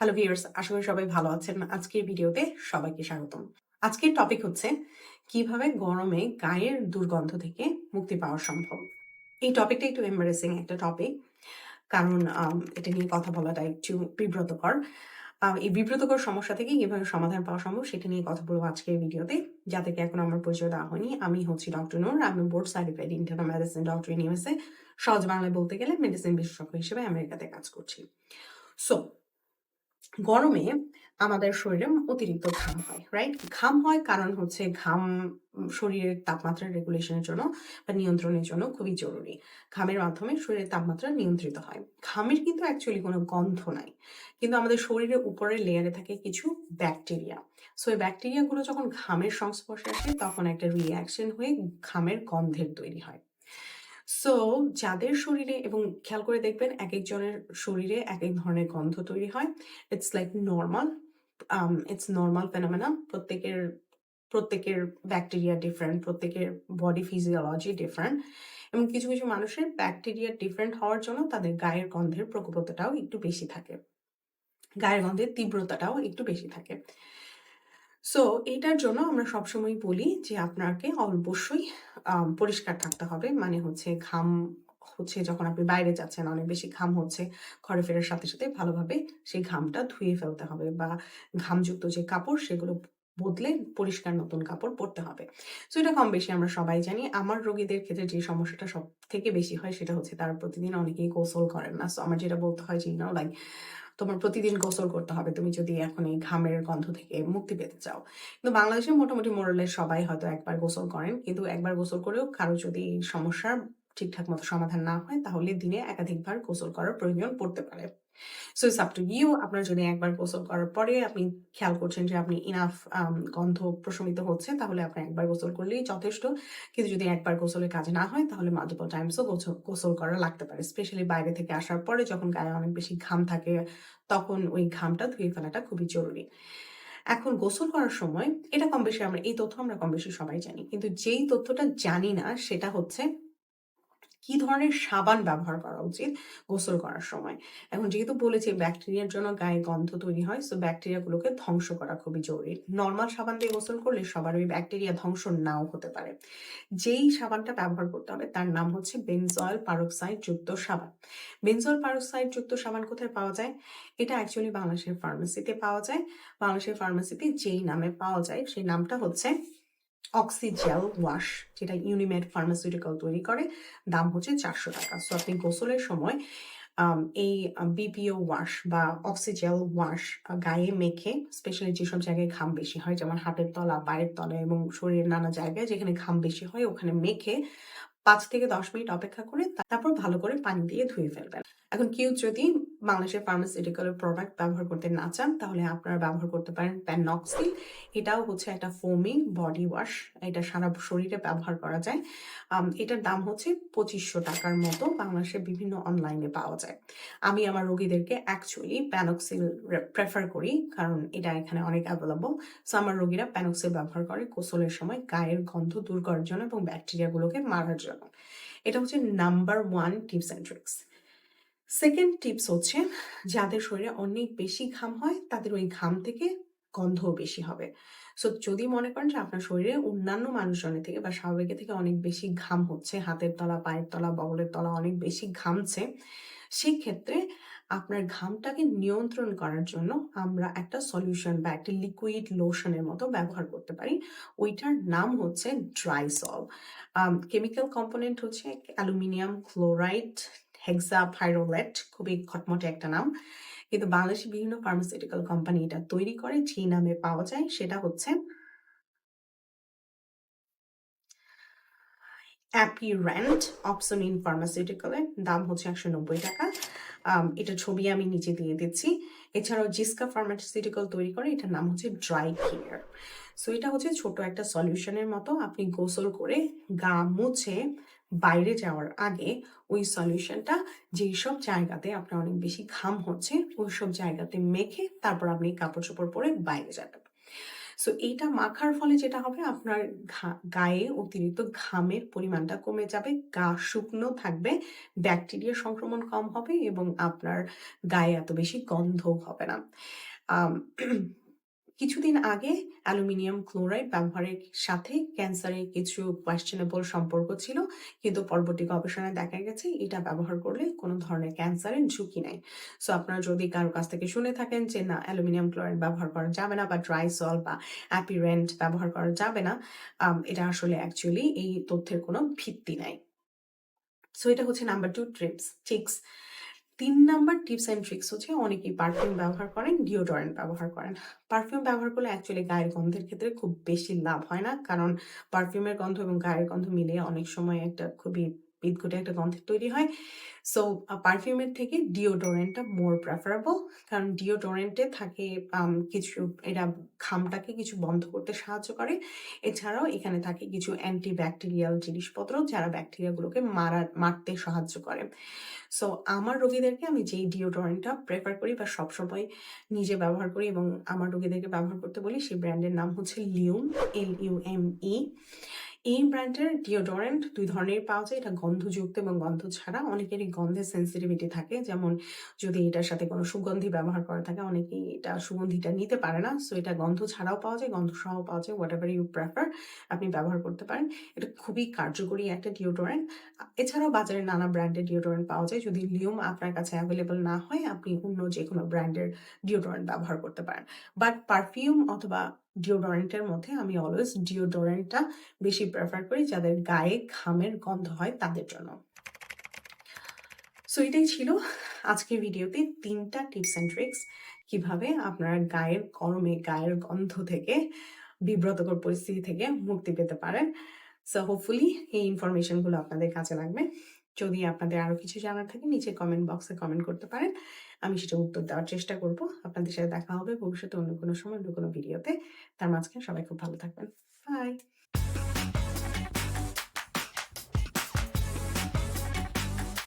Hello viewers আশা করি সবাই ভালো আছেন। আজকের ভিডিওতে সবাইকে স্বাগতম। আজকের টপিক হচ্ছে, কীভাবে গরমে গায়ের দুর্গন্ধ থেকে মুক্তি পাওয়া সম্ভব? এই টপিকটা একটু এম্বারেসিং একটা টপিক কারণ এটা নিয়ে কথা বলাটা একটু বিব্রতকর। এই বিব্রতকর সমস্যা থেকে কীভাবে সমাধান পাওয়া সম্ভব সেটা নিয়ে কথা বলব আজকের ভিডিওতে। যাদেরকে এখন আমার পরিচয় দেওয়া হয়নি, আমি হচ্ছি ডক্টর নূর আমি board certified internal medicine doctor USA সহজ বাংলায় বলতে গেলে মেডিসিন বিশেষজ্ঞ হিসেবে আমেরিকাতে কাজ করছি। সো গরমে আমাদের শরীরে অতিরিক্ত ঘাম হয় রাইট ঘাম হয় কারণ হচ্ছে ঘাম শরীরের তাপমাত্রা রেগুলেশনের জন্য বা নিয়ন্ত্রণের জন্য খুবই জরুরি। ঘামের মাধ্যমে শরীরের তাপমাত্রা নিয়ন্ত্রিত হয়। ঘামের কিন্তু অ্যাকচুয়ালি কোনো গন্ধ নাই। কিন্তু আমাদের শরীরের উপরের লেয়ারে থাকে কিছু ব্যাকটেরিয়া সো এই ব্যাকটেরিয়াগুলো যখন ঘামের সংস্পর্শে আসে, তখন একটা রিয়াকশন হয়ে ঘামের গন্ধের তৈরি হয়। সো যাদের শরীরে এবং খেয়াল করে দেখবেন এক একজনের শরীরে এক এক ধরনের গন্ধ তৈরি হয়। It's like normal it's normal phenomena প্রত্যেকের প্রত্যেকের ব্যাকটেরিয়া ডিফারেন্ট প্রত্যেকের বডি ফিজিওলজি ডিফারেন্ট এবং কিছু কিছু মানুষের ব্যাকটেরিয়া ডিফারেন্ট হওয়ার জন্য তাদের গায়ের গন্ধের প্রকোপতাটাও একটু বেশি থাকে। গায়ের গন্ধের তীব্রতাটাও একটু বেশি থাকে। সো এইটার জন্য আমরা সবসময় বলি যে আপনাকে অবশ্যই পরিষ্কার থাকতে হবে। মানে হচ্ছে ঘাম হচ্ছে যখন আপনি বাইরে যাচ্ছেন, অনেক বেশি ঘাম হচ্ছে, ঘরে ফেরার সাথে সাথে ভালোভাবে সেই ঘামটা ধুয়ে ফেলতে হবে বা ঘামযুক্ত যে কাপড়, সেগুলো বদলে পরিষ্কার নতুন কাপড় পরতে হবে। সো এটা কম বেশি আমরা সবাই জানি। আমার রোগীদের ক্ষেত্রে যে সমস্যাটা সব থেকে বেশি হয়, সেটা হচ্ছে তারা প্রতিদিন অনেকেই গোসল করেন না। সো আমার যেটা বলতে হয় যে ইউনো লাইক তোমার প্রতিদিন গোসল করতে হবে। তুমি যদি এখন এই ঘামের গন্ধ থেকে মুক্তি পেতে চাও। কিন্তু বাংলাদেশে মোটামুটি মোরলে সবাই হয়তো একবার গোসল করেন। কিন্তু একবার গোসল করেও কারও যদি সমস্যার ঠিকঠাক মতো সমাধান না হয়, তাহলে দিনে একাধিকবার গোসল করার প্রয়োজন পড়তে পারে। So it's up to you আপনার যদি একবার গোসল করার পরে আপনি খেয়াল করছেন যে আপনি ইনাফ গন্ধ প্রশমিত হচ্ছে, তাহলে আপনি একবার গোসল করলেই যথেষ্ট। কিন্তু যদি একবার গোসলের কাজ না হয়, তাহলে মাল্টিপল টাইমসও গোসল গোসল করা লাগতে পারে। স্পেশালি বাইরে থেকে আসার পরে যখন গায়ে অনেক বেশি ঘাম থাকে, তখন ওই ঘামটা ধুয়ে ফেলাটা খুবই জরুরি। এখন গোসল করার সময়, এটা কম বেশি আমরা, এই তথ্য আমরা কম বেশি সবাই জানি। কিন্তু যেই তথ্যটা জানি না, সেটা হচ্ছে কি ধরনের সাবান ব্যবহার করা উচিত গোসল করার সময়? এখন যেহেতু বলেছি ব্যাকটেরিয়ার জন্য গায়ে গন্ধ তৈরি হয় সো ব্যাকটেরিয়াগুলোকে ধ্বংস করা খুবই জরুরি। নর্মাল সাবান দিয়ে গোসল করলে সবার ওই ব্যাকটেরিয়া ধ্বংস নাও হতে পারে। যেই সাবানটা ব্যবহার করতে হবে তার নাম হচ্ছে বেনজয়েল পারক্সাইড যুক্ত সাবান। বেনজয়েল পারক্সাইড যুক্ত সাবান কোথায় পাওয়া যায়? এটা অ্যাকচুয়ালি বাংলাদেশের ফার্মেসিতে পাওয়া যায়। বাংলাদেশের ফার্মেসিতে যেই নামে পাওয়া যায় সেই নামটা হচ্ছে অক্সিজেল ওয়াশ, যেটা ইউনিমেড ফার্মাসিউটিক্যাল তৈরি করে, দাম হচ্ছে চারশো টাকা। সো আপনি গোসলের সময় এই বিপিও ওয়াশ বা অক্সিজেল ওয়াশ গায়ে মেখে স্পেশালি যেসব জায়গায় ঘাম বেশি হয়, যেমন হাতের তলা, পায়ের তলা এবং শরীরের নানা জায়গায় যেখানে ঘাম বেশি হয়, ওখানে মেখে পাঁচ থেকে দশ মিনিট অপেক্ষা করে, তারপর ভালো করে পানি দিয়ে ধুয়ে ফেলবেন। এখন কেউ যদি বাংলাদেশের ফার্মাসিউটিক্যালের প্রোডাক্ট ব্যবহার করতে না চান, তাহলে আপনারা ব্যবহার করতে পারেন প্যানক্সিল এটাও হচ্ছে একটা ফোমিং বডি ওয়াশ এটা সারা শরীরে ব্যবহার করা যায়। এটার দাম হচ্ছে পঁচিশশো টাকার মতো বাংলাদেশের বিভিন্ন অনলাইনে পাওয়া যায়। আমি আমার রোগীদেরকে অ্যাকচুয়ালি প্যানক্সিল প্রেফার করি, কারণ এটা এখানে অনেক অ্যাভেলেবল সো আমার রোগীরা প্যানক্সিল ব্যবহার করে কোসলের সময় গায়ের গন্ধ দূর করার জন্য এবং ব্যাকটেরিয়াগুলোকে মারার জন্য। এটা হচ্ছে number one tips and tricks second tips হচ্ছে, যাদের শরীরে অনেক বেশি ঘাম হয়, তাদের ওই ঘাম থেকে গন্ধও বেশি হবে। সো যদি মনে করেন যে আপনার শরীরে অন্যান্য মানুষজনের থেকে বা স্বাভাবিকের থেকে অনেক বেশি ঘাম হচ্ছে, হাতের তলা, পায়ের তলা, বগলের তলা অনেক বেশি ঘামছে সেই ক্ষেত্রে আপনার ঘামটাকে নিয়ন্ত্রণ করার জন্য আমরা একটা সলিউশন বা একটা লিকুইড লোশনের মতো ব্যবহার করতে পারি। ওইটার নাম হচ্ছে ড্রাইসল কেমিক্যাল কম্পোনেন্ট হচ্ছে অ্যালুমিনিয়াম ক্লোরাইড হেক্সা পাইরোলেট খুবই খটমটে একটা নাম। কিন্তু বাংলাদেশের বিভিন্ন ফার্মাসিউটিক্যাল কোম্পানি এটা তৈরি করে যে নামে পাওয়া যায় সেটা হচ্ছে ফার্মাসিউটিক্যালের দাম হচ্ছে একশো নব্বই টাকা। এটা ছবি আমি নিচে দিয়ে দিচ্ছি। এছাড়াও জিসকা ফার্মাসিউটিক্যাল তৈরি করে, এটার নাম হচ্ছে ড্রাই ক্লিয়ার সো এটা হচ্ছে ছোট একটা সলিউশনের মতো। আপনি গোসল করে গা মুছে বাইরে যাওয়ার আগে ওই সলিউশনটা যেই সব জায়গাতে আপনার অনেক বেশি ঘাম হচ্ছে ওই সব জায়গাতে মেখে তারপর আপনি কাপড় চোপড় পরে বাইরে যাবেন সো এইটা মাখার ফলে যেটা হবে আপনার গায়ে অতিরিক্ত ঘামের পরিমাণটা কমে যাবে, গা শুকনো থাকবে, ব্যাকটেরিয়ার সংক্রমণ কম হবে এবং আপনার গায়ে এত বেশি গন্ধও হবে না। কিছুদিন আগে অ্যালুমিনিয়াম ক্লোরাইড ব্যবহারের সাথে ক্যান্সারের কিছু questionable সম্পর্ক ছিল। কিন্তু পরবর্তী গবেষণায় দেখা গেছে এটা ব্যবহার করলে কোনো ধরনের ক্যান্সারের ঝুঁকি নাই। সো আপনারা যদি কারও কাছ থেকে শুনে থাকেন যে না অ্যালুমিনিয়াম ক্লোরাইড ব্যবহার করা যাবে না বা ড্রাইসল বা অ্যাপিরেন্ট ব্যবহার করা যাবে না, এটা আসলে অ্যাকচুয়ালি এই তথ্যের কোনো ভিত্তি নাই। সো এটা হচ্ছে number two trips tricks. ৩ number tips and tricks হচ্ছে অনেকেই পারফিউম ব্যবহার করেন, ডিওডোরেন্ট ব্যবহার করেন। পারফিউম ব্যবহার করলে অ্যাকচুয়ালি গায়ের গন্ধের ক্ষেত্রে খুব বেশি লাভ হয় না। কারণ পারফিউমের গন্ধ এবং গায়ের গন্ধ মিলিয়ে অনেক সময় একটা খুবই বিদঘুটে একটা গন্ধের তৈরি হয়। সো পারফিউমের থেকে ডিওডোরেন্টটা মোর প্রেফারেবল। কারণ ডিওডোরেন্টে থাকে কিছু এরা ঘামটাকে কিছু বন্ধ করতে সাহায্য করে। এছাড়াও এখানে থাকে কিছু অ্যান্টি ব্যাকটেরিয়াল জিনিসপত্র যারা ব্যাকটেরিয়াগুলোকে মারা মারতে সাহায্য করে। সো আমার রোগীদেরকে আমি যেই ডিওডোরেন্টটা প্রেফার করি বা সবসময় নিজে ব্যবহার করি এবং আমার রোগীদেরকে ব্যবহার করতে বলি সেই ব্র্যান্ডের নাম হচ্ছে লিউম, এল-ইউ-এম-ই। এই ব্র্যান্ডের ডিওডোরেন্ট দুই ধরনের পাওয়া যায়। এটা গন্ধযুক্ত এবং গন্ধ ছাড়া। অনেকেরই গন্ধের সেন্সিটিভিটি থাকে। যেমন যদি এটার সাথে কোনো সুগন্ধি ব্যবহার করা থাকে অনেকেই এটা সুগন্ধিটা নিতে পারে না। সো এটা গন্ধ ছাড়াও পাওয়া যায়, গন্ধ সহ পাওয়া যায়। হোয়াটএভার ইউ প্রেফার আপনি ব্যবহার করতে পারেন। এটা খুবই কার্যকরী একটা ডিওডোরেন্ট। এছাড়াও বাজারে নানা ব্র্যান্ডের ডিওডোরেন্ট পাওয়া যায়। যদি লিউম আপনার কাছে এভেইলেবল না হয় আপনি অন্য যে কোনো ব্র্যান্ডের ডিওডোরেন্ট ব্যবহার করতে পারেন। বাট পারফিউম অথবা ডিওডোরেন্টের মধ্যে আমি অলওয়েজ ডিওডোরেন্টটা বেশি প্রেফার করি যাদের গায়ে ঘামের গন্ধ হয় তাদের জন্য। সো এটাই ছিল আজকের ভিডিওতে তিনটা টিপস অ্যান্ড ট্রিক্স কীভাবে আপনার গায়ের গরমে গায়ের গন্ধ থেকে, বিব্রতকর পরিস্থিতি থেকে মুক্তি পেতে পারেন। সো হোপফুলি এই ইনফরমেশনগুলো আপনাদের কাজে লাগবে। যদি আপনাদের আরও কিছু জানার থাকে, নিচে কমেন্ট বক্সে কমেন্ট করতে পারেন। আমি সেটা উত্তর দেওয়ার চেষ্টা করব। আপনাদের সাথে দেখা হবে ভবিষ্যতে অন্য কোনো সময় অন্য কোনো ভিডিওতে। তার মাঝখানে সবাই খুব ভালো থাকবেন। বাই।